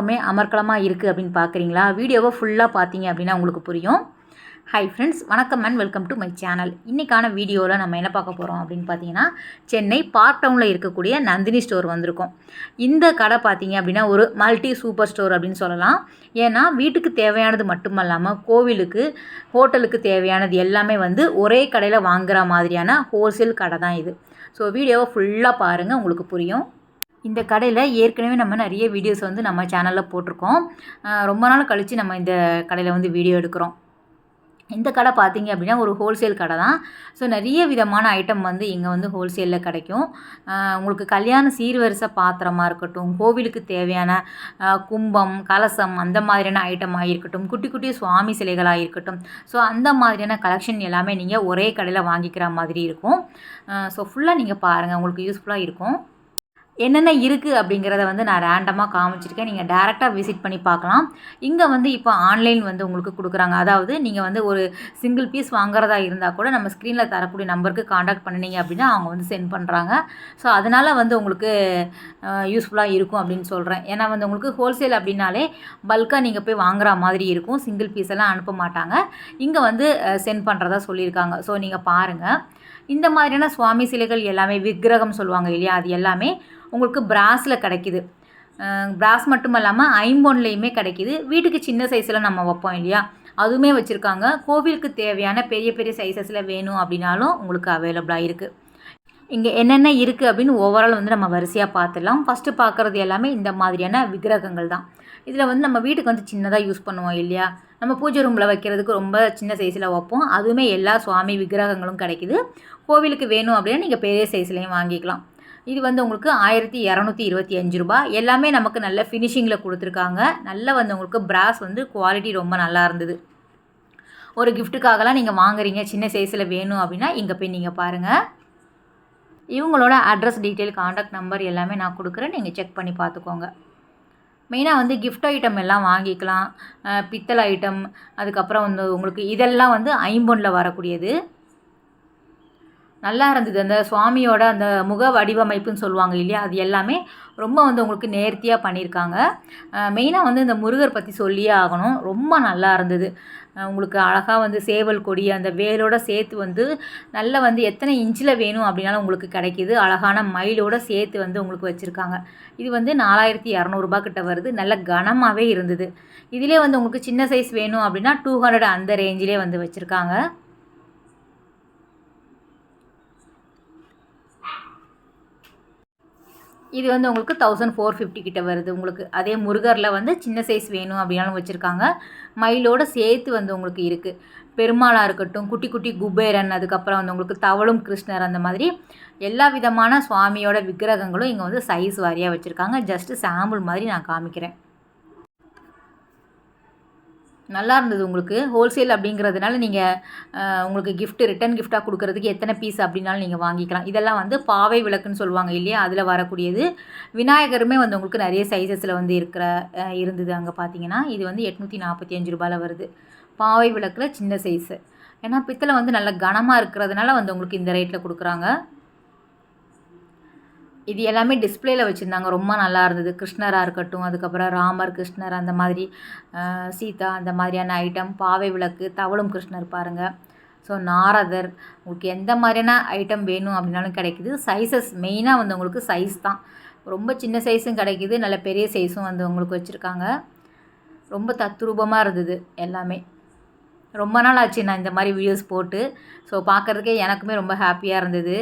குடும்பமே அமர்க்கலமாக இருக்குது அப்படின்னு பார்க்குறீங்களா வீடியோவை ஃபுல்லாக பார்த்தீங்க அப்படின்னா உங்களுக்கு புரியும். ஹை ஃப்ரெண்ட்ஸ் வணக்கம் and welcome to my channel இன்றைக்கான வீடியோவில் நம்ம என்ன பார்க்க போகிறோம் அப்படின்னு பார்த்தீங்கன்னா சென்னை பார்க் டவுனில் இருக்கக்கூடிய நந்தினி ஸ்டோர் வந்திருக்கோம். இந்த கடை பார்த்தீங்க அப்படின்னா ஒரு மல்டி சூப்பர் ஸ்டோர் அப்படின்னு சொல்லலாம். ஏன்னா வீட்டுக்கு தேவையானது மட்டுமல்லாமல் கோவிலுக்கு ஹோட்டலுக்கு தேவையானது எல்லாமே வந்து ஒரே கடையில் வாங்குகிற மாதிரியான ஹோல்சேல் கடை தான் இது. ஸோ வீடியோவை ஃபுல்லாக பாருங்கள் உங்களுக்கு புரியும். இந்த கடையில் ஏற்கனவே நம்ம நிறைய வீடியோஸ் வந்து நம்ம சேனலில் போட்டிருக்கோம். ரொம்ப நாள் கழித்து நம்ம இந்த கடையில் வந்து வீடியோ எடுக்கிறோம். இந்த கடை பார்த்தீங்க அப்படின்னா ஒரு ஹோல்சேல் கடை தான். ஸோ நிறைய விதமான ஐட்டம் வந்து இங்கே வந்து ஹோல்சேலில் கிடைக்கும். உங்களுக்கு கல்யாண சீர்வரிசை பாத்திரமாக இருக்கட்டும் கோவிலுக்கு தேவையான கும்பம் கலசம் அந்த மாதிரியான ஐட்டமாக இருக்கட்டும் குட்டி குட்டி சுவாமி சிலைகளாக இருக்கட்டும் ஸோ அந்த மாதிரியான கலெக்ஷன் எல்லாமே நீங்கள் ஒரே கடையில் வாங்கிக்கிற மாதிரி இருக்கும். ஸோ ஃபுல்லாக நீங்கள் பாருங்கள் உங்களுக்கு யூஸ்ஃபுல்லாக இருக்கும். என்னென்ன இருக்குது அப்படிங்கிறத வந்து நான் ரேண்டமாக காமிச்சிருக்கேன். நீங்கள் டேரெக்டாக விசிட் பண்ணி பார்க்கலாம். இங்கே வந்து இப்போ ஆன்லைன் வந்து உங்களுக்கு கொடுக்குறாங்க. அதாவது நீங்கள் வந்து ஒரு சிங்கிள் பீஸ் வாங்குறதா இருந்தால் கூட நம்ம ஸ்க்ரீனில் தரக்கூடிய நம்பருக்கு காண்டாக்ட் பண்ணினீங்க அப்படின்னா அவங்க வந்து சென்ட் பண்ணுறாங்க ஸோ அதனால் வந்து உங்களுக்கு யூஸ்ஃபுல்லாக இருக்கும் அப்படின்னு சொல்கிறேன் ஏன்னா வந்து உங்களுக்கு ஹோல்சேல் அப்படின்னாலே பல்காக நீங்கள் போய் வாங்குற மாதிரி இருக்கும். சிங்கிள் பீஸ் எல்லாம் அனுப்ப மாட்டாங்க. இங்கே வந்து சென்ட் பண்ணுறதா சொல்லியிருக்காங்க. ஸோ நீங்கள் பாருங்கள் இந்த மாதிரியான சுவாமி சிலைகள் எல்லாமே விக்கிரகம் சொல்லுவாங்க இல்லையா? அது எல்லாமே உங்களுக்கு பிராஸில் கிடைக்குது. பிராஸ் மட்டும் இல்லாமல் ஐம்பொன்லேயுமே கிடைக்கிது. வீட்டுக்கு சின்ன சைஸில் நம்ம வைப்போம் இல்லையா? அதுவுமே வச்சுருக்காங்க. கோவிலுக்கு தேவையான பெரிய பெரிய சைஸஸில் வேணும் அப்படின்னாலும் உங்களுக்கு அவைலபிளாக இருக்குது இங்கே என்னென்ன இருக்குது அப்படின்னு ஓவரால் வந்து நம்ம வரிசையாக பார்த்துடலாம். ஃபஸ்ட்டு பார்க்குறது எல்லாமே இந்த மாதிரியான விக்கிரகங்கள் தான். இதில் வந்து நம்ம வீட்டுக்கு வந்து சின்னதாக யூஸ் பண்ணுவோம் இல்லையா? நம்ம பூஜை ரூமில் வைக்கிறதுக்கு ரொம்ப சின்ன சைஸில் வைப்போம். அதுவுமே எல்லா சுவாமி விக்கிரகங்களும் கிடைக்குது. கோவிலுக்கு வேணும் அப்படின்னா நீங்கள் பெரிய சைஸ்லேயும் வாங்கிக்கலாம். இது வந்து உங்களுக்கு ஆயிரத்தி இரநூத்தி இருபத்தி அஞ்சு ரூபாய். எல்லாமே நமக்கு நல்ல ஃபினிஷிங்கில் கொடுத்துருக்காங்க. நல்ல வந்து உங்களுக்கு ப்ராஸ் வந்து குவாலிட்டி ரொம்ப நல்லா இருந்தது. ஒரு கிஃப்ட்டுக்காகலாம் நீங்கள் வாங்குறீங்க சின்ன சைஸில் வேணும் அப்படின்னா இங்கே போய் நீங்கள் பாருங்கள் இவங்களோட அட்ரஸ் டீட்டெயில் காண்டாக்ட் நம்பர் எல்லாமே நான் கொடுக்குறேன். நீங்கள் செக் பண்ணி பார்த்துக்கோங்க. மெயினாக வந்து கிஃப்ட் ஐட்டம் எல்லாம் வாங்கிக்கலாம். பித்தளை ஐட்டம் அதுக்கப்புறம் வந்து உங்களுக்கு இதெல்லாம் வந்து ஐம்பொன்னில் வரக்கூடியது. நல்லா இருந்தது. அந்த சுவாமியோட அந்த முக வடிவமைப்புன்னு சொல்லுவாங்க இல்லையா அது எல்லாமே ரொம்ப வந்து உங்களுக்கு நேர்த்தியாக பண்ணியிருக்காங்க. மெயினாக வந்து இந்த முருகர் பற்றி சொல்லியே ஆகணும். ரொம்ப நல்லா இருந்தது. உங்களுக்கு அழகாக வந்து சேவல் கொடி அந்த வேலோட சேர்த்து வந்து நல்ல வந்து எத்தனை இன்ச்சில் வேணும் அப்படின்னாலும் உங்களுக்கு கிடைக்கிது. அழகான மயிலோட சேர்த்து வந்து உங்களுக்கு வச்சுருக்காங்க. இது வந்து நாலாயிரத்தி இரநூறுபா கிட்ட வருது. நல்ல கனமாகவே இருந்தது. இதிலே வந்து உங்களுக்கு சின்ன சைஸ் வேணும் அப்படின்னா டூ ஹண்ட்ரட் அந்த ரேஞ்சிலே வந்து வச்சுருக்காங்க. இது வந்து உங்களுக்கு தௌசண்ட் ஃபோர் ஃபிஃப்டி கிட்ட வருது. உங்களுக்கு அதே முருகரில் வந்து சின்ன சைஸ் வேணும் அப்படின்னாலும் வச்சுருக்காங்க. மயிலோட சேர்த்து வந்து உங்களுக்கு இருக்குது பெருமாளாக இருக்கட்டும் குட்டி குட்டி குபேரன் அதுக்கப்புறம் வந்து உங்களுக்கு தவளும் கிருஷ்ணர் அந்த மாதிரி எல்லா விதமான சுவாமியோட விக்கிரகங்களும் இங்கே வந்து சைஸ் வாரியாக வச்சுருக்காங்க. ஜஸ்ட்டு சாம்பிள் மாதிரி நான் காமிக்கிறேன். நல்லா இருந்தது உங்களுக்கு. ஹோல்சேல் அப்படிங்கிறதுனால நீங்கள் உங்களுக்கு கிஃப்ட் ரிட்டன் கிஃப்டாக கொடுக்கறதுக்கு எத்தனை பீஸ் அப்படின்னாலும் நீங்கள் வாங்கிக்கலாம். இதெல்லாம் வந்து பாவை விளக்குன்னு சொல்லுவாங்க இல்லையா? அதில் வரக்கூடியது. விநாயகருமே வந்து உங்களுக்கு நிறைய சைஸஸில் வந்து இருக்கிற இருந்தது அங்கே பார்த்தீங்கன்னா. இது வந்து எட்நூற்றி நாற்பத்தி அஞ்சு ரூபாயில் வருது. பாவை விளக்கில் சின்ன சைஸு ஏன்னா பித்தளை வந்து நல்ல கனமாக இருக்கிறதுனால வந்து உங்களுக்கு இந்த ரேட்டில் கொடுக்குறாங்க. இது எல்லாமே டிஸ்ப்ளேல வச்சுருந்தாங்க. ரொம்ப நல்லா இருந்தது. கிருஷ்ணராக இருக்கட்டும் அதுக்கப்புறம் ராமர் கிருஷ்ணர் அந்த மாதிரி சீதா அந்த மாதிரியான ஐட்டம் பாவை விளக்கு தவளும் கிருஷ்ணர் பாருங்கள் ஸோ நாரதர் உங்களுக்கு எந்த மாதிரியான ஐட்டம் வேணும் அப்படின்னாலும் கிடைக்குது. சைஸஸ் மெயினாக வந்து உங்களுக்கு சைஸ் தான். ரொம்ப சின்ன சைஸும் கிடைக்குது. நல்ல பெரிய சைஸும் வந்து உங்களுக்கு வச்சுருக்காங்க. ரொம்ப தத்ரூபமாக இருந்தது எல்லாமே. ரொம்ப நாள் ஆச்சு நான் இந்த மாதிரி வீடியோஸ் போட்டு. ஸோ பார்க்குறதுக்கே எனக்குமே ரொம்ப ஹாப்பியாக இருந்தது.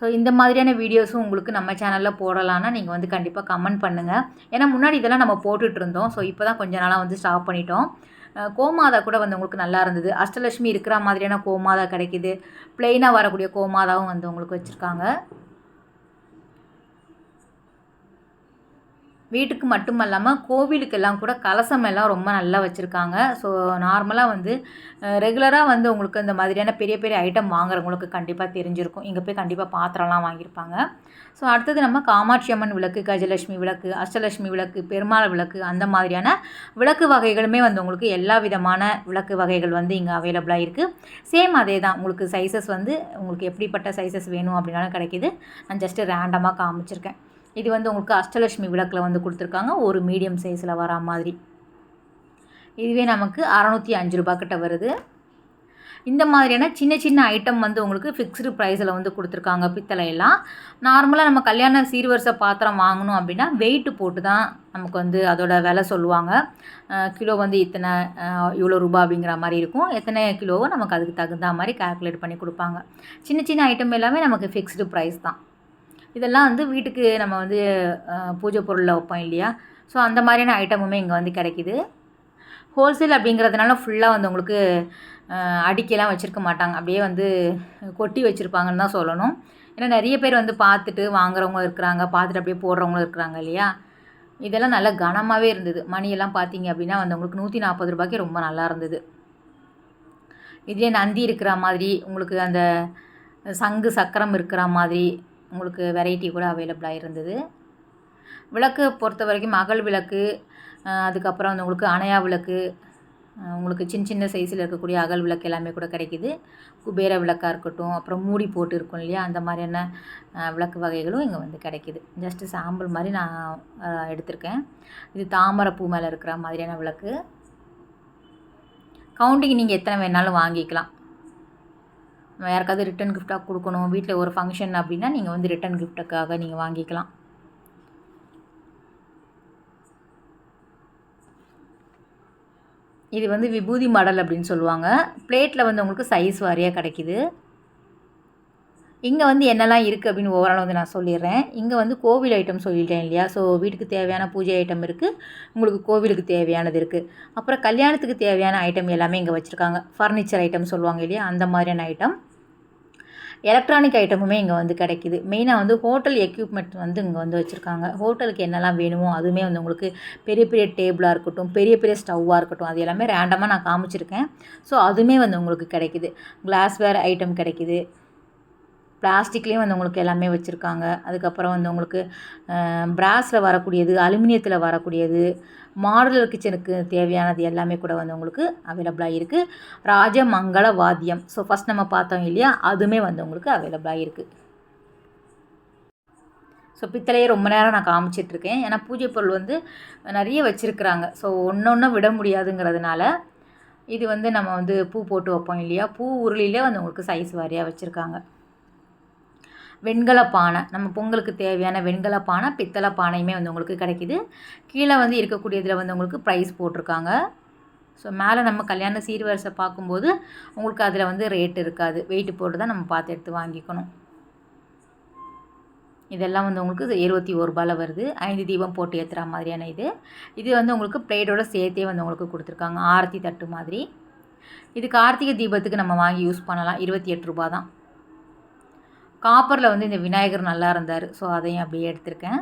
ஸோ இந்த மாதிரியான வீடியோஸும் உங்களுக்கு நம்ம சேனலில் போடலான்னா நீங்கள் வந்து கண்டிப்பாக கமெண்ட் பண்ணுங்கள் ஏன்னா முன்னாடி இதெல்லாம் நம்ம போட்டுட்டு இருந்தோம். ஸோ இப்போ தான் கொஞ்ச நாளாக வந்து ஸ்டாப் பண்ணிட்டோம். கோமாதா கூட வந்து உங்களுக்கு நல்லா இருந்தது. அஷ்டலட்சுமி இருக்கிற மாதிரியான கோமாதா கிடைக்குது. பிளெயினாக வரக்கூடிய கோமாதாவும் வந்து உங்களுக்கு வச்சுருக்காங்க. வீட்டுக்கு மட்டும் இல்லாமல் கோவிலுக்கெல்லாம் கூட கலசம் எல்லாம் ரொம்ப நல்லா வச்சுருக்காங்க. ஸோ நார்மலாக வந்து ரெகுலராக வந்து உங்களுக்கு இந்த மாதிரியான பெரிய பெரிய ஐட்டம் வாங்குறவங்களுக்கு கண்டிப்பாக தெரிஞ்சிருக்கும். இங்கே போய் கண்டிப்பாக பாத்திரம்லாம் வாங்கியிருப்பாங்க. ஸோ அடுத்தது நம்ம காமாட்சி அம்மன் விளக்கு கஜலட்சுமி விளக்கு அஷ்டலட்சுமி விளக்கு பெருமாள் விளக்கு அந்த மாதிரியான விளக்கு வகைகளுமே வந்து உங்களுக்கு எல்லா விதமான விளக்கு வகைகள் வந்து இங்கே அவைலபிளாக இருக்குது சேம் அதே தான். உங்களுக்கு சைஸஸ் வந்து உங்களுக்கு எப்படிப்பட்ட சைஸஸ் வேணும் அப்படின்னாலும் கிடைக்கிது. நான் ஜஸ்ட்டு ரேண்டமாக காமிச்சிருக்கேன். இது வந்து உங்களுக்கு அஷ்டலட்சுமி விளக்கில் வந்து கொடுத்துருக்காங்க. ஒரு மீடியம் சைஸில் வரா மாதிரி. இதுவே நமக்கு அறநூற்றி அஞ்சு ரூபா கிட்ட வருது. இந்த மாதிரியான சின்ன சின்ன ஐட்டம் வந்து உங்களுக்கு ஃபிக்ஸ்டு ப்ரைஸில் வந்து கொடுத்துருக்காங்க பித்தளையெல்லாம் நார்மலாக நம்ம கல்யாண சீர்வரிசை பாத்திரம் வாங்கணும் அப்படின்னா வெயிட்டு போட்டு தான் நமக்கு வந்து அதோட விலை சொல்லுவாங்க. கிலோ வந்து இத்தனை இவ்வளோ ரூபா அப்படிங்கிற மாதிரி இருக்கும். எத்தனை கிலோவோ நமக்கு அதுக்கு தகுந்த மாதிரி கால்குலேட் பண்ணி கொடுப்பாங்க. சின்ன சின்ன ஐட்டம் எல்லாமே நமக்கு ஃபிக்ஸ்டு ப்ரைஸ் தான். இதெல்லாம் வந்து வீட்டுக்கு நம்ம வந்து பூஜை பொருளில் வைப்போம் இல்லையா? ஸோ அந்த மாதிரியான ஐட்டமுமே இங்கே வந்து கிடைக்கிது. ஹோல்சேல் அப்படிங்கிறதுனால ஃபுல்லாக வந்து உங்களுக்கு அடிக்கலாம் அடுக்கிலாம் வச்சுருக்க மாட்டாங்க. அப்படியே வந்து கொட்டி வச்சுருப்பாங்கன்னு தான் சொல்லணும். ஏன்னா நிறைய பேர் வந்து பார்த்துட்டு வாங்குறவங்க இருக்கிறாங்க பார்த்துட்டு அப்படியே போடுறவங்களும் இருக்கிறாங்க இல்லையா? இதெல்லாம் நல்லா கனமாகவே இருந்தது. மணியெல்லாம் பார்த்தீங்க அப்படின்னா வந்து உங்களுக்கு நூற்றி நாற்பது ரூபாய்க்கு ரொம்ப நல்லா இருந்தது. இதே நந்தி இருக்கிற மாதிரி உங்களுக்கு அந்த சங்கு சக்கரம் இருக்கிற மாதிரி உங்களுக்கு வெரைட்டி கூட அவைலபிளாக இருந்தது. விளக்கு பொறுத்த வரைக்கும் அகல் விளக்கு அதுக்கப்புறம் வந்து உங்களுக்கு அணையா விளக்கு உங்களுக்கு சின்ன சின்ன சைஸில் இருக்கக்கூடிய அகல் விளக்கு எல்லாமே கூட கிடைக்கிது. குபேர விளக்காக இருக்கட்டும் அப்புறம் மூடி போட்டு இருக்கும் இல்லையா? அந்த மாதிரியான விளக்கு வகைகளும் இங்கே வந்து கிடைக்கிது. ஜஸ்ட்டு சாம்பிள் மாதிரி நான் எடுத்திருக்கேன். இது தாமரை பூ மேலே இருக்கிற மாதிரியான விளக்கு. கவுண்டிங் நீங்கள் எத்தனை வேணாலும் வாங்கிக்கலாம். யாருக்காவது ரிட்டன் கிஃப்டாக கொடுக்கணும் வீட்டில் ஒரு ஃபங்க்ஷன் அப்படின்னா நீங்கள் வந்து ரிட்டன் கிஃப்ட்டுக்காக நீங்கள் வாங்கிக்கலாம். இது வந்து விபூதி மாடல் அப்படின்னு சொல்லுவாங்க. பிளேட்டில் வந்து உங்களுக்கு சைஸ் வாரியாக கிடைக்கிது. இங்கே வந்து என்னெல்லாம் இருக்குது அப்படின்னு ஓவரால் வந்து நான் சொல்லிடுறேன். இங்கே வந்து கோவில் ஐட்டம் சொல்லிட்டேன் இல்லையா? ஸோ வீட்டுக்கு தேவையான பூஜை ஐட்டம் இருக்குது உங்களுக்கு கோவிலுக்கு தேவையானது இருக்குது அப்புறம் கல்யாணத்துக்கு தேவையான ஐட்டம் எல்லாமே இங்கே வச்சுருக்காங்க. ஃபர்னிச்சர் ஐட்டம் சொல்லுவாங்க இல்லையா? அந்த மாதிரியான ஐட்டம் எலக்ட்ரானிக் ஐட்டமுமே இங்கே வந்து கிடைக்கிது. மெயினாக வந்து ஹோட்டல் எக்யூப்மெண்ட் வந்து இங்கே வந்து வச்சுருக்காங்க. ஹோட்டலுக்கு என்னெல்லாம் வேணுமோ அதுவுமே வந்து உங்களுக்கு பெரிய பெரிய டேபிளாக இருக்கட்டும் பெரிய பெரிய ஸ்டவ்வாக இருக்கட்டும் அது எல்லாமே ரேண்டமாக நான் காமிச்சிருக்கேன். ஸோ அதுவுமே வந்து உங்களுக்கு கிடைக்கிது. கிளாஸ்வேர் ஐட்டம் கிடைக்கிது. பிளாஸ்டிக்லேயும் வந்து உங்களுக்கு எல்லாமே வச்சுருக்காங்க. அதுக்கப்புறம் வந்து உங்களுக்கு பிராஸில் வரக்கூடியது அலுமினியத்தில் வரக்கூடியது மாடுலர் கிச்சனுக்கு தேவையானது எல்லாமே கூட வந்து உங்களுக்கு அவைலபிளாக இருக்குது ராஜமங்கள வாத்தியம். ஸோ ஃபஸ்ட் நம்ம பார்த்தோம் இல்லையா? அதுவுமே வந்து உங்களுக்கு அவைலபிளாக இருக்குது ஸோ பித்தளையே ரொம்ப நேரம் நான் காமிச்சிட்ருக்கேன் ஏன்னா பூஜை பொருள் வந்து நிறைய வச்சுருக்குறாங்க. ஸோ ஒன்று ஒன்றும் விட முடியாதுங்கிறதுனால இது வந்து நம்ம வந்து பூ போட்டு வைப்போம் இல்லையா? பூ உருளிலே வந்து உங்களுக்கு சைஸ் வாரியாக வச்சுருக்காங்க. வெண்கல பானை நம்ம பொங்கலுக்கு தேவையான வெண்கல பானை பித்தளை பானையுமே வந்து உங்களுக்கு கிடைக்கிது. கீழே வந்து இருக்கக்கூடியதில் வந்து உங்களுக்கு ப்ரைஸ் போட்டிருக்காங்க. ஸோ மேலே நம்ம கல்யாண சீர்வரிசை பார்க்கும்போது உங்களுக்கு அதில் வந்து ரேட் இருக்காது. வெயிட் போட்டு தான் நம்ம பார்த்து எடுத்து வாங்கிக்கணும். இதெல்லாம் வந்து உங்களுக்கு இருபத்தி ஒரு ரூபாயில் வருது. ஐந்து தீபம் போட்டு ஏற்றுற மாதிரியான இது. இது வந்து உங்களுக்கு பிளேட்டோட சேர்த்தே வந்து உங்களுக்கு கொடுத்துருக்காங்க. ஆரத்தி தட்டு மாதிரி. இது கார்த்திகை தீபத்துக்கு நம்ம வாங்கி யூஸ் பண்ணலாம். இருபத்தி எட்டு ரூபா தான் காப்பரில் வந்து இந்த விநாயகர் நல்லா இருந்தார். ஸோ அதையும் அப்படியே எடுத்திருக்கேன்.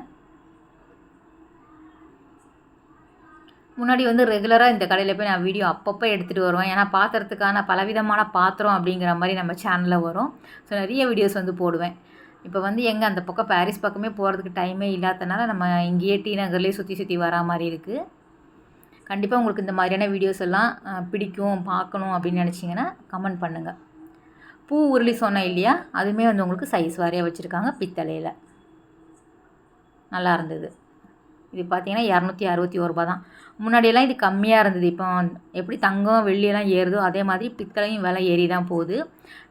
முன்னாடி வந்து ரெகுலராக இந்த கடையில் போய் நான் வீடியோ அப்பப்போ எடுத்துகிட்டு வருவேன். ஏன்னா பாத்திரத்துக்கான பலவிதமான பாத்திரம் அப்படிங்கிற மாதிரி நம்ம சேனலில் வரும். ஸோ நிறைய வீடியோஸ் வந்து போடுவேன். இப்போ வந்து எங்கே அந்த பக்கம் பாரிஸ் பக்கமே போகிறதுக்கு டைமே இல்லாதனால நம்ம இங்கேயே டி நகர்லேயே சுற்றி சுற்றி வரா மாதிரி இருக்குது கண்டிப்பாக உங்களுக்கு இந்த மாதிரியான வீடியோஸ் எல்லாம் பிடிக்கும் பார்க்கணும் அப்படின்னு நினச்சிங்கன்னா கமெண்ட் பண்ணுங்கள் பூ உருளி சொன்னேன் இல்லையா? அதுவுமே வந்து உங்களுக்கு சைஸ் வாரியாக வச்சுருக்காங்க பித்தளையில். நல்லா இருந்தது. இது பார்த்தீங்கன்னா இரநூத்தி அறுபத்தி ஒரு ரூபா தான். முன்னாடியெல்லாம் இது கம்மியாக இருந்தது. இப்போ எப்படி தங்கம் வெள்ளியெல்லாம் ஏறுதோ அதே மாதிரி பித்தளையும் விலை ஏறி தான் போகுது.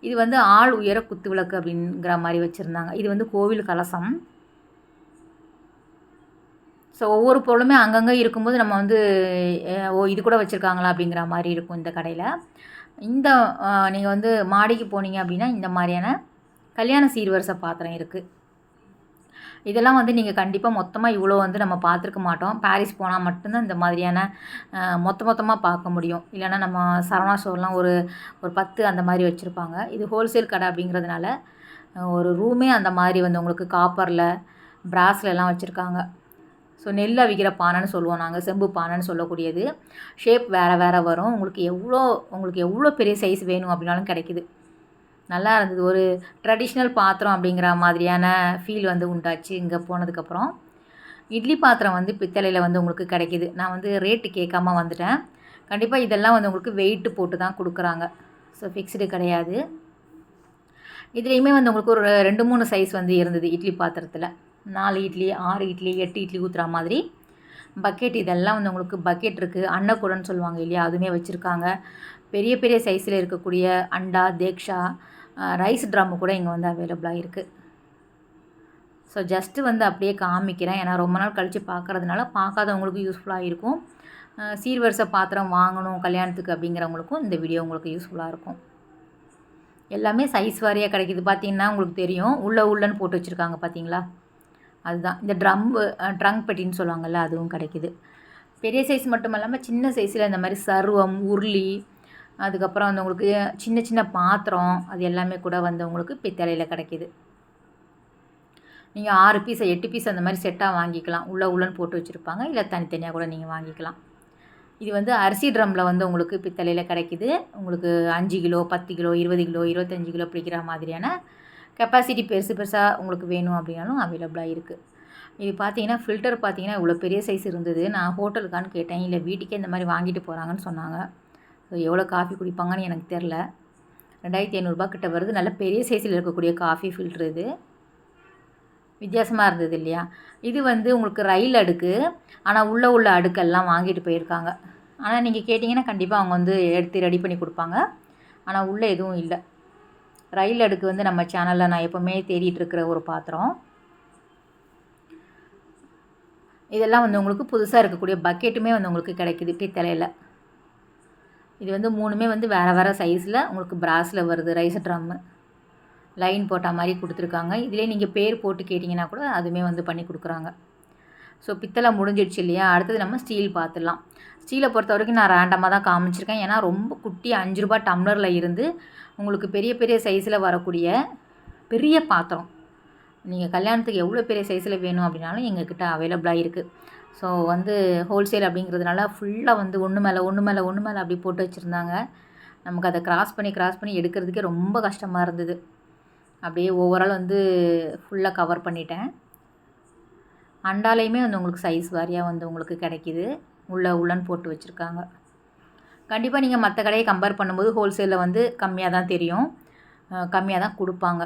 இது வந்து ஆள் உயர குத்து விளக்கு அப்படிங்கிற மாதிரி வச்சுருந்தாங்க. இது வந்து கோவில் கலசம். ஸோ ஒவ்வொரு பொருளுமே அங்கங்கே இருக்கும்போது நம்ம வந்து ஓ இது கூட வச்சுருக்காங்களா? அப்படிங்கிற மாதிரி இருக்கும் இந்த கடையில். இந்த நீங்கள் வந்து மாடிக்கு போனீங்க அப்படின்னா இந்த மாதிரியான கல்யாண சீர்வரிசை பாத்திரம் இருக்குது இதெல்லாம் வந்து நீங்கள் கண்டிப்பாக மொத்தமாக இவ்வளோ வந்து நம்ம பார்த்துருக்க மாட்டோம். பாரிஸ் போனால் மட்டும்தான் இந்த மாதிரியான மொத்த மொத்தமாக பார்க்க முடியும். இல்லைன்னா நம்ம சரவணா ஸ்டோர்லாம் ஒரு ஒரு பத்து அந்த மாதிரி வச்சுருப்பாங்க. இது ஹோல்சேல் கடை அப்படிங்கிறதுனால ஒரு ரூமே அந்த மாதிரி வந்து உங்களுக்கு காப்பரில் பிராஸ்ல எல்லாம் வச்சுருக்காங்க. ஸோ நெல் அவிக்கிற பானைன்னு சொல்லுவோம் நாங்கள் செம்பு பானைன்னு சொல்லக்கூடியது. ஷேப் வேறு வேறு வரும். உங்களுக்கு எவ்வளோ உங்களுக்கு எவ்வளோ பெரிய சைஸ் வேணும் அப்படின்னாலும் கிடைக்குது. நல்லா இருந்தது. ஒரு ட்ரெடிஷ்னல் பாத்திரம் அப்படிங்கிற மாதிரியான ஃபீல் வந்து உண்டாச்சு இங்கே போனதுக்கப்புறம் இட்லி பாத்திரம் வந்து பித்தளையில் வந்து உங்களுக்கு கிடைக்கிது. நான் வந்து ரேட்டு கேட்காம வந்துட்டேன். கண்டிப்பாக இதெல்லாம் வந்து உங்களுக்கு வெயிட்டு போட்டு தான் கொடுக்குறாங்க. ஸோ ஃபிக்ஸ்டு கிடையாது. இதுலேயுமே வந்து உங்களுக்கு ஒரு ரெண்டு மூணு சைஸ் வந்து இருந்தது இட்லி பாத்திரத்தில். நாலு இட்லி ஆறு இட்லி எட்டு இட்லி ஊற்றுற மாதிரி பக்கெட் இதெல்லாம் வந்து உங்களுக்கு பக்கெட் இருக்குது அன்னக்கூடன்னு சொல்லுவாங்க இல்லையா? அதுவுமே வச்சுருக்காங்க. பெரிய பெரிய சைஸில் இருக்கக்கூடிய அண்டா தேக்ஷா ரைஸ் ட்ராமு கூட இங்கே வந்து அவைலபிளாக இருக்குது ஸோ ஜஸ்ட்டு வந்து அப்படியே காமிக்கிறேன். ஏன்னா ரொம்ப நாள் கழித்து பார்க்குறதுனால பார்க்காதவங்களுக்கு யூஸ்ஃபுல்லாக இருக்கும். சீர்வரிச சீர்வரிசை பாத்திரம் வாங்கணும் கல்யாணத்துக்கு அப்படிங்கிறவங்களுக்கும் இந்த வீடியோ உங்களுக்கு யூஸ்ஃபுல்லாக இருக்கும். எல்லாமே சைஸ் வாரியாக கிடைக்கிது. பார்த்தீங்கன்னா உங்களுக்கு தெரியும். உள்ளே உள்ளன்னு போட்டு வச்சுருக்காங்க பார்த்தீங்களா அதுதான். இந்த ட்ரம்பு ட்ரங்க் பெட்டின்னு சொல்லுவாங்கள்ல அதுவும் கிடைக்குது. பெரிய சைஸ் மட்டும் இல்லாமல் சின்ன சைஸில் இந்த மாதிரி சர்வம் உருளி அதுக்கப்புறம் வந்து உங்களுக்கு சின்ன சின்ன பாத்திரம் அது எல்லாமே கூட வந்து உங்களுக்கு பித்தளையில் கிடைக்கிது. நீங்கள் ஆறு பீஸ் எட்டு பீஸ் அந்த மாதிரி செட்டாக வாங்கிக்கலாம். உள்ள உள்ளன்னு போட்டு வச்சுருப்பாங்க. இல்லை தனித்தனியாக கூட நீங்கள் வாங்கிக்கலாம். இது வந்து அரிசி ட்ரம்மில் வந்து உங்களுக்கு பித்தளையில் கிடைக்கிது. உங்களுக்கு அஞ்சு கிலோ பத்து கிலோ இருபது கிலோ இருபத்தஞ்சி கிலோ பிடிக்கிற மாதிரியான கெப்பாசிட்டி பெருசு பெருசாக உங்களுக்கு வேணும் அப்படின்னாலும் அவைலபிளாக இருக்குது இது பார்த்தீங்கன்னா ஃபில்டர் பார்த்தீங்கன்னா இவ்வளோ பெரிய சைஸ் இருந்தது. நான் ஹோட்டலுக்கான்னு கேட்டேன். இல்லை வீட்டுக்கே இந்த மாதிரி வாங்கிட்டு போகிறாங்கன்னு சொன்னாங்க. ஸோ எவ்வளோ காஃபி குடிப்பாங்கன்னு எனக்கு தெரில ரெண்டாயிரத்தி ஐநூறுரூபா கிட்ட வருது. நல்ல பெரிய சைஸில் இருக்கக்கூடிய காஃபி ஃபில்ட்ரு இது. வித்தியாசமாக இருந்தது இல்லையா? இது வந்து உங்களுக்கு ரயில் அடுக்கு. ஆனால் உள்ளே உள்ள அடுக்கெல்லாம் வாங்கிட்டு போயிருக்காங்க. ஆனால் நீங்கள் கேட்டிங்கன்னா கண்டிப்பாக அவங்க வந்து எடுத்து ரெடி பண்ணி கொடுப்பாங்க. ஆனால் உள்ளே எதுவும் இல்லை. ரயில் அடுக்கு வந்து நம்ம சேனலில் நான் எப்போவுமே தேடிட்டுருக்கிற ஒரு பாத்திரம். இதெல்லாம் வந்து உங்களுக்கு புதுசாக இருக்கக்கூடிய பக்கெட்டுமே வந்து உங்களுக்கு கிடைக்குது பித்தளையில் இது வந்து மூணுமே வந்து வேறு வேறு சைஸில் உங்களுக்கு பிராஸில் வருது ரைஸ் ட்ரம்மு லைன் போட்ட மாதிரி கொடுத்துருக்காங்க. இதிலே நீங்கள் பேர் போட்டு கேட்டிங்கன்னா கூட அதுவுமே வந்து பண்ணி கொடுக்குறாங்க. ஸோ பித்தளை முடிஞ்சிடுச்சு இல்லையா? அடுத்தது நம்ம ஸ்டீல் பார்த்துடலாம் ஸ்டீலை பொறுத்த வரைக்கும் நான் ரேண்டமாக தான் காமிச்சிருக்கேன். ஏன்னா ரொம்ப குட்டி அஞ்சு ரூபா டம்ளரில் இருந்து உங்களுக்கு பெரிய பெரிய சைஸில் வரக்கூடிய பெரிய பாத்திரம். நீங்கள் கல்யாணத்துக்கு எவ்வளோ பெரிய சைஸில் வேணும் அப்படின்னாலும் எங்ககிட்ட அவைலபிளாக இருக்குது ஸோ வந்து ஹோல்சேல் அப்படிங்கிறதுனால ஃபுல்லாக வந்து ஒன்று மேலே ஒன்று மேலே ஒன்று மேலே அப்படி போட்டு வச்சுருந்தாங்க. நமக்கு அதை கிராஸ் பண்ணி கிராஸ் பண்ணி எடுக்கிறதுக்கே ரொம்ப கஷ்டமாக இருந்தது. அப்படியே ஓவரால் வந்து ஃபுல்லாக கவர் பண்ணிட்டேன். அண்டாலையுமே வந்து உங்களுக்கு சைஸ் வாரியாக வந்து உங்களுக்கு கிடைக்கிது. உள்ள உள்ளன்னு போட்டு வச்சுருக்காங்க. கண்டிப்பாக நீங்கள் மற்ற கடையை கம்பேர் பண்ணும்போது ஹோல்சேலில் வந்து கம்மியாக தான் தெரியும். கம்மியாக தான் கொடுப்பாங்க.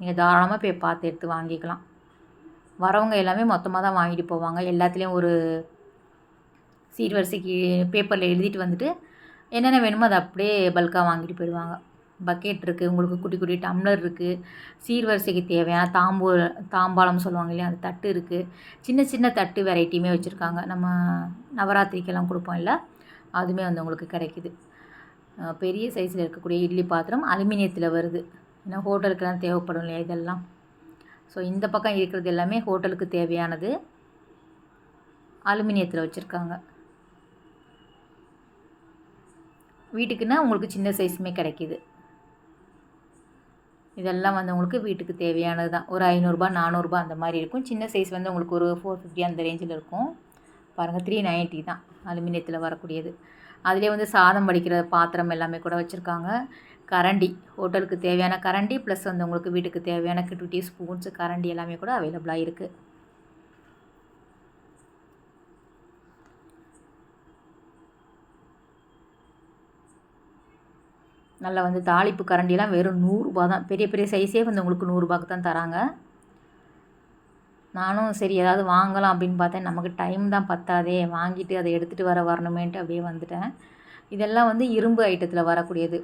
நீங்கள் தாராளமாக போய் பார்த்து எடுத்து வாங்கிக்கலாம். வரவங்க எல்லாமே மொத்தமாக தான் வாங்கிட்டு போவாங்க. எல்லாத்துலேயும் ஒரு சீர்வரிசைக்கு பேப்பரில் எழுதிட்டு வந்துட்டு என்னென்ன வேணுமோ அதை அப்படியே பல்காக வாங்கிட்டு போயிடுவாங்க. பக்கெட் இருக்குது உங்களுக்கு குட்டி குட்டி டம்ளர் இருக்குது சீர்வரிசைக்கு தேவையான தாம்பூ தாம்பாளம் சொல்லுவாங்க இல்லையா அந்த தட்டு இருக்குது சின்ன சின்ன தட்டு வெரைட்டியுமே வச்சுருக்காங்க. நம்ம நவராத்திரிக்கெல்லாம் கொடுப்போம் இல்லை அதுவுமே வந்து உங்களுக்கு கிடைக்குது. பெரிய சைஸில் இருக்கக்கூடிய இட்லி பாத்திரம் அலுமினியத்தில் வருது. ஏன்னா ஹோட்டலுக்கெல்லாம் தேவைப்படும் இல்லையா இதெல்லாம். ஸோ இந்த பக்கம் இருக்கிறது எல்லாமே ஹோட்டலுக்கு தேவையானது அலுமினியத்தில் வச்சுருக்காங்க. வீட்டுக்குன்னா உங்களுக்கு சின்ன சைஸுமே கிடைக்கிது. இதெல்லாம் வந்து உங்களுக்கு வீட்டுக்கு தேவையானது தான். ஒரு ஐநூறுரூபா நானூறுரூபா அந்த மாதிரி இருக்கும். சின்ன சைஸ் வந்து உங்களுக்கு ஒரு ஃபோர் ஃபிஃப்டி அந்த ரேஞ்சில் இருக்கும். பாருங்கள் த்ரீ நைன்ட்டி தான் அலுமினியத்தில் வரக்கூடியது. அதிலே வந்து சாதம் வடிக்கிற பாத்திரம் எல்லாமே கூட வச்சுருக்காங்க. கரண்டி ஹோட்டலுக்கு தேவையான கரண்டி ப்ளஸ் வந்து உங்களுக்கு வீட்டுக்கு தேவையான கிட்டுட்டி ஸ்பூன்ஸு கரண்டி எல்லாமே கூட அவைலபிளாக இருக்குது நல்லா வந்து தாளிப்பு கரண்டிலாம் வெறும் நூறுரூபா தான் பெரிய பெரிய சைஸே வந்து உங்களுக்கு நூறுரூபாக்கு தான் தராங்க. நானும் சரி ஏதாவது வாங்கலாம் அப்படின்னு பார்த்தேன். நமக்கு டைம் தான் பத்தாதே வாங்கிட்டு அதை எடுத்துகிட்டு வர வரணுமேன்ட்டு அப்படியே வந்துட்டேன். இதெல்லாம் வந்து இரும்பு ஐட்டத்தில் வரக்கூடியது.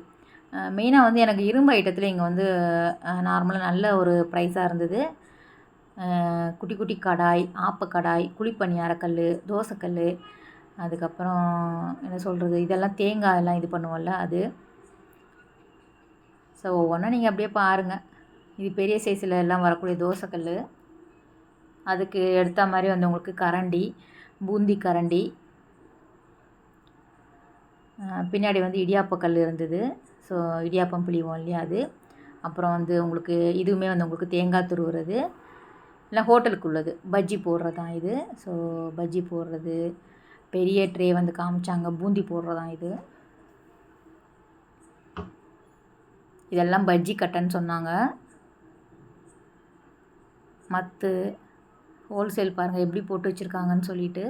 மெயினாக வந்து எனக்கு இரும்பு ஐட்டத்தில் இங்கே வந்து நார்மலாக நல்ல ஒரு ப்ரைஸாக இருந்தது. குட்டி குட்டி கடாய் ஆப்பக்கடாய் குழிப்பணியாரக்கல் தோசைக்கல் அதுக்கப்புறம் என்ன சொல்கிறது இதெல்லாம் தேங்காய் எல்லாம் இது பண்ணுவோம்ல அது. ஸோ ஒவ்வொன்றா நீங்கள் அப்படியே பாருங்கள் இது பெரிய சைஸில் எல்லாம் வரக்கூடிய தோசைக்கல். அதுக்கு எடுத்த மாதிரி வந்து உங்களுக்கு கரண்டி பூந்தி கரண்டி. பின்னாடி வந்து இடியாப்பக்கல் இருந்தது. ஸோ இடியாப்பம் பிழிவோம் இல்லையா அது? அப்புறம் வந்து உங்களுக்கு இதுவுமே வந்து உங்களுக்கு தேங்காய் துருவுறது. இல்லை ஹோட்டலுக்கு உள்ளது. பஜ்ஜி போடுறதான் இது. ஸோ பஜ்ஜி போடுறது. பெரிய ட்ரே வந்து காமிச்சாங்க. பூந்தி போடுறதான் இது. இதெல்லாம் பஜ்ஜி கட்டைன்னு சொன்னாங்க. மத்து ஹோல்சேல் பாருங்கள் எப்படி போட்டு வச்சுருக்காங்கன்னு சொல்லிட்டு.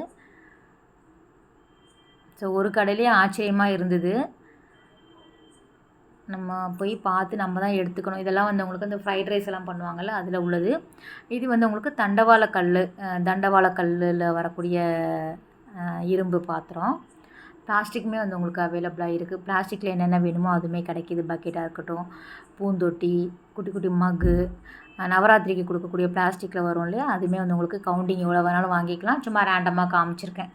ஸோ ஒரு கடையிலே ஆச்சரியமாக இருந்தது. நம்ம போய் பார்த்து நம்ம தான் எடுத்துக்கணும். இதெல்லாம் வந்து உங்களுக்கு இந்த ஃப்ரைட் ரைஸ் எல்லாம் பண்ணுவாங்கள்ல அதில் உள்ளது. இது வந்து உங்களுக்கு தண்டவாள கல் தண்டவாள கல்லில் வரக்கூடிய இரும்பு பாத்திரம். பிளாஸ்டிக்குமே வந்து உங்களுக்கு அவைலபிளாக இருக்குது பிளாஸ்டிக்கில் என்னென்ன வேணுமோ அதுவுமே கிடைக்கிது. பக்கெட்டாக இருக்கட்டும் பூந்தொட்டி குட்டி குட்டி மக்கு நவராத்திரிக்கு கொடுக்கக்கூடிய பிளாஸ்டிக்கில் வரும் இல்லையா? அதுவுமே வந்து உங்களுக்கு கவுண்டிங் எவ்வளோ வேணாலும் வாங்கிக்கலாம். சும்மா ரேண்டமாக காமிச்சிருக்கேன்.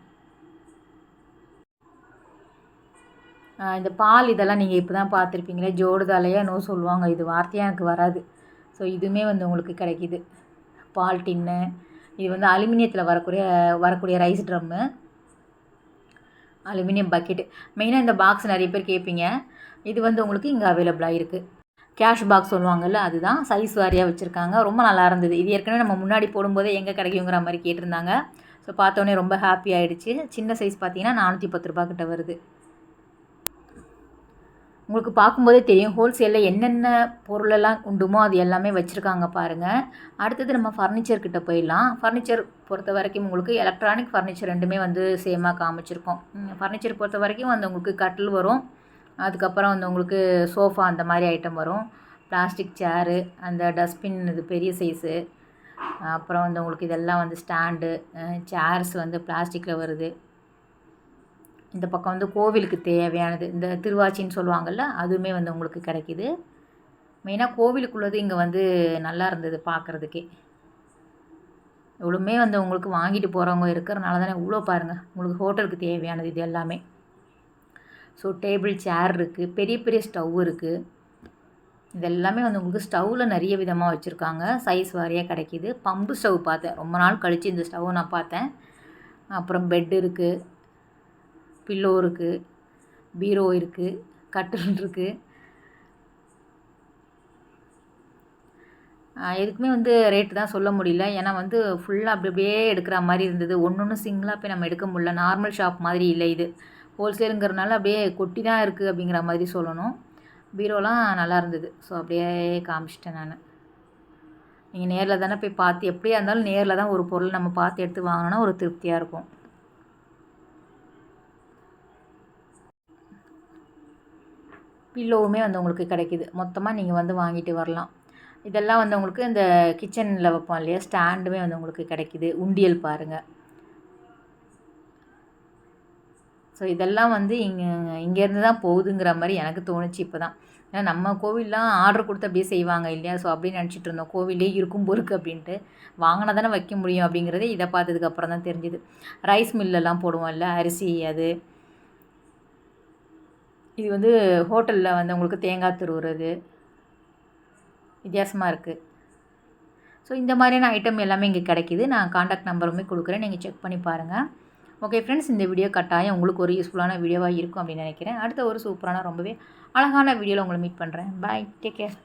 இந்த பால் இதெல்லாம் நீங்கள் இப்போ தான் பார்த்துருப்பீங்களே ஜோடுதாலையா நோ சொல்லுவாங்க. இது வார்த்தையாக எனக்கு வராது. ஸோ இதுவுமே வந்து உங்களுக்கு கிடைக்கிது. பால் டின்னு இது வந்து அலுமினியத்தில் வரக்கூடிய வரக்கூடிய ரைஸ் ட்ரம்மு அலுமினியம் பக்கெட்டு மெயினாக இந்த பாக்ஸ் நிறைய பேர் கேட்பீங்க இது வந்து உங்களுக்கு இங்கே அவைலபிளாக இருக்குது கேஷ் பாக்ஸ் சொல்லுவாங்கல்ல அதுதான் சைஸ் வாரியாக வச்சுருக்காங்க. ரொம்ப நல்லா இருந்தது. இது ஏற்கனவே நம்ம முன்னாடி போடும்போதே எங்கே கிடைக்குங்கிற மாதிரி கேட்டிருந்தாங்க. ஸோ பார்த்தோன்னே ரொம்ப ஹாப்பி ஆகிடுச்சு சின்ன சைஸ் பார்த்தீங்கன்னா நானூற்றி பத்து ரூபா கிட்ட வருது. உங்களுக்கு பார்க்கும்போதே தெரியும் ஹோல்சேலில் என்னென்ன பொருளெல்லாம் உண்டுமோ அது எல்லாமே வச்சுருக்காங்க பாருங்கள் அடுத்தது நம்ம ஃபர்னிச்சர் கிட்டே போயிடலாம். ஃபர்னிச்சர் பொறுத்த வரைக்கும் உங்களுக்கு எலக்ட்ரானிக் ஃபர்னிச்சர் ரெண்டுமே வந்து சேமாக காமிச்சிருக்கோம். ஃபர்னிச்சர் பொறுத்த வரைக்கும் வந்து உங்களுக்கு கட்டில் வரும். அதுக்கப்புறம் வந்து உங்களுக்கு சோஃபா அந்த மாதிரி ஐட்டம் வரும். பிளாஸ்டிக் சேரு அந்த டஸ்ட்பின் இது பெரிய சைஸு அப்புறம் வந்து உங்களுக்கு இதெல்லாம் வந்து ஸ்டாண்டு சேர்ஸ் வந்து பிளாஸ்டிக்கில் வருது. இந்த பக்கம் வந்து கோவிலுக்கு தேவையானது. இந்த திருவாச்சின்னு சொல்லுவாங்கள்ல அதுவுமே வந்து உங்களுக்கு கிடைக்கிது. மெயினாக கோவிலுக்குள்ளது இங்கே வந்து நல்லா இருந்தது பார்க்குறதுக்கே இவ்வளோமே வந்து உங்களுக்கு வாங்கிட்டு போகிறவங்க இருக்கிறனால தானே இவ்வளோ பாருங்கள் உங்களுக்கு ஹோட்டலுக்கு தேவையானது இது எல்லாமே. ஸோ டேபிள் சேர் இருக்குது பெரிய பெரிய ஸ்டவ் இருக்குது இது எல்லாமே வந்து உங்களுக்கு ஸ்டவ்வில் நிறைய விதமாக வச்சுருக்காங்க. சைஸ் வாரியாக கிடைக்கிது. பம்பு ஸ்டவ் பார்த்தேன். ரொம்ப நாள் கழித்து இந்த ஸ்டவ் நான் பார்த்தேன். அப்புறம் பெட் இருக்குது பில்லோ இருக்குது பீரோ இருக்குது கட்டில் இருக்குது எதுக்குமே வந்து ரேட்டு தான் சொல்ல முடியல. ஏன்னா வந்து ஃபுல்லாக அப்படி அப்படியே எடுக்கிற மாதிரி இருந்தது. ஒன்று ஒன்று சிங்கிளாக போய் நம்ம எடுக்க முடியல. நார்மல் ஷாப் மாதிரி இல்லை இது. ஹோல்சேலுங்கிறனால அப்படியே கொட்டி தான் இருக்குது அப்படிங்கிற மாதிரி சொல்லணும். பீரோலாம் நல்லா இருந்தது. ஸோ அப்படியே காமிச்சிட்டேன் நான். நீங்கள் நேரில் தானே போய் பார்த்து எப்படியா இருந்தாலும் நேரில் தான் ஒரு பொருள் நம்ம பார்த்து எடுத்து வாங்கினோன்னா ஒரு திருப்தியாக இருக்கும். பில்லோவுமே வந்து உங்களுக்கு கிடைக்கிது. மொத்தமாக நீங்கள் வந்து வாங்கிட்டு வரலாம். இதெல்லாம் வந்து உங்களுக்கு இந்த கிச்சனில் வைப்போம் இல்லையா? ஸ்டாண்டுமே வந்து உங்களுக்கு கிடைக்கிது. உண்டியல் பாருங்கள் ஸோ இதெல்லாம் வந்து இங்கே இங்கேருந்து தான் போகுதுங்கிற மாதிரி எனக்கு தோணுச்சு இப்போ தான் ஏன்னா நம்ம கோவில்லாம் ஆர்டர் கொடுத்து அப்படியே செய்வாங்க இல்லையா? ஸோ அப்படின்னு நினச்சிட்டு இருந்தோம். கோவிலே இருக்கும் பொருக்கு அப்படின்ட்டு. வாங்கினா தானே வைக்க முடியும் அப்படிங்கிறதே இதை பார்த்ததுக்கப்புறம் தான் தெரிஞ்சுது. ரைஸ் மில்லெல்லாம் போடுவோம்ல அரிசி அது இது வந்து ஹோட்டலில் வந்து உங்களுக்கு தேங்காய் துருவுறது. வித்தியாசமாக இருக்குது ஸோ இந்த மாதிரியான ஐட்டம் எல்லாமே இங்கே கிடைக்கிது. நான் காண்டாக்ட் நம்பருமே கொடுக்குறேன். நீங்கள் செக் பண்ணி பாருங்கள் ஓகே ஃப்ரெண்ட்ஸ் இந்த வீடியோ கட்டாயம் உங்களுக்கு ஒரு யூஸ்ஃபுல்லான வீடியோவாக இருக்கும் அப்படின்னு நினைக்கிறேன். அடுத்த ஒரு சூப்பரான ரொம்பவே அழகான வீடியோவில் உங்களை மீட் பண்ணுறேன் பாய் டேக் கேர்